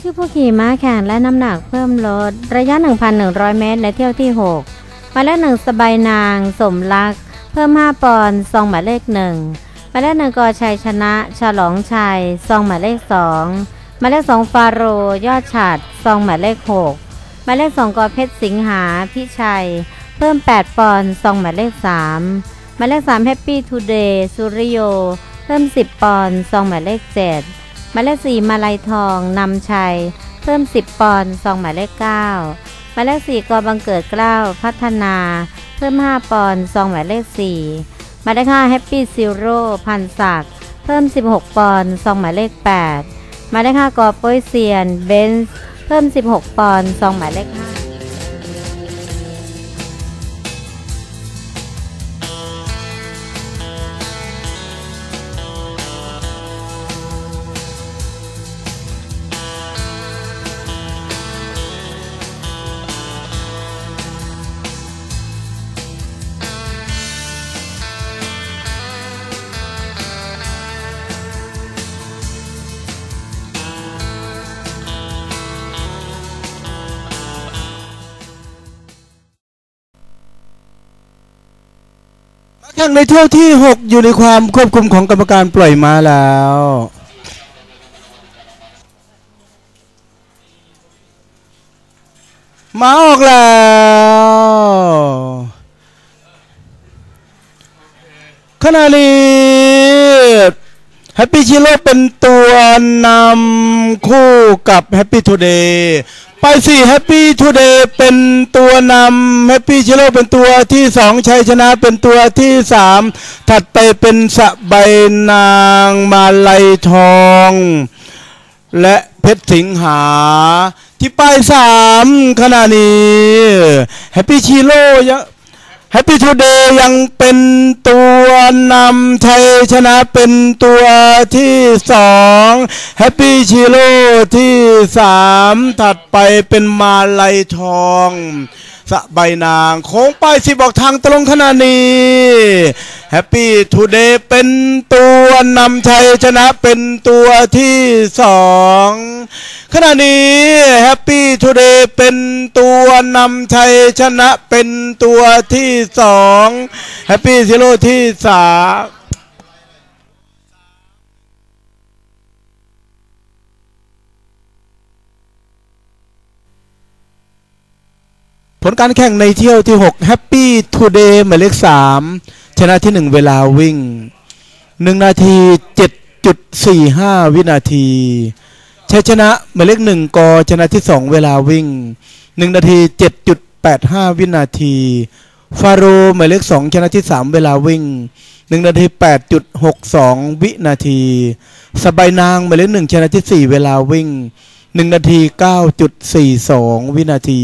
ชื่อผู้ขี่ม้าแข่งและน้ำหนักเพิ่มลด ระยะ 1,100 เมตรในเที่ยวที่6หมายเลขหนึ่งสบายนาง สมรัก เพิ่ม 5 ปอนด์ซองหมายเลขหนึ่งหมายเลขหนึ่งกอชัยชนะ ฉลองชัยซองหมายเลขสองหมายเลขสองฟาโร ยอดฉัดซองหมายเลขหกหมายเลขสองกอเพชรสิงหาพิชัย เพิ่ม 8 ปอนด์ซองหมายเลขสามหมายเลขสามแฮปปี้ทูเดย์สุริโย เพิ่ม 10 ปอนด์ซองหมายเลขเจ็ด หมายเลขสี่มาลัยทองนำชัย เพิ่ม 10 ปอนด์ซองหมายเลข9หมายเลข4กอบังเกิดเกล้าพัฒนา เพิ่ม 5 ปอนด์ซองหมายเลข4หมายเลข5แฮปปี้ซิโร่พันศักเพิ่ม 16 ปอนด์ซองหมายเลข8หมายเลข5กอป้ยเซียนเบนซ์เพิ่ม 16 ปอนด์ซองหมายเลข5 แข่งในเที่ยวที่ 6 อยู่ในความควบคุมของกรรมการปล่อยมาแล้วมาออกแล้วขณะนี้ แฮปปี้ชิโร่เป็นตัวนำคู่กับแฮปปี้ทูเดย์ไปสี่แฮปปี้ทูเดย์เป็นตัวนำแฮปปี้ชิโร่เป็นตัวที่สองชัยชนะเป็นตัวที่สามถัดไปเป็นสะใบนางมาลัยทอง และเพชรสิงหา ที่ป้ายสามขณะนี้แฮปปี้ชิโร่ยัง แฮปปี้ทูเดย์ยังเป็นตัวนำชัยชนะเป็นตัวที่สองแฮปปี้ชิโร่ที่สามถัดไปเป็นมาลัยทอง สะใบนางโค้งป้ายสิบอกทางตรงขณะนี้แฮปปี้ทูเดย์เป็นตัวนำชัยชนะเป็นตัวที่สองขณะนี้แฮปปี้ทูเดย์เป็นตัวนำชัยชนะเป็นตัวที่สองแฮปปี้ซิโร่ที่สาม ผลการแข่งในเที่ยวที่ 6 Happy Today หมายเลข 3 ชนะที่ 1 เวลาวิ่ง 1 นาที 7.45 วินาทีชัยชนะหมายเลข 1กอชนะที่ 2 เวลาวิ่ง 1 นาที 7.85 วินาที ฟาโรหมายเลข 2 ชนะที่ 3 เวลาวิ่ง 1 นาที 8.62 วินาที สบายนางหมายเลข 1 ชนะที่ 4 เวลาวิ่ง 1 นาที 9.42 วินาที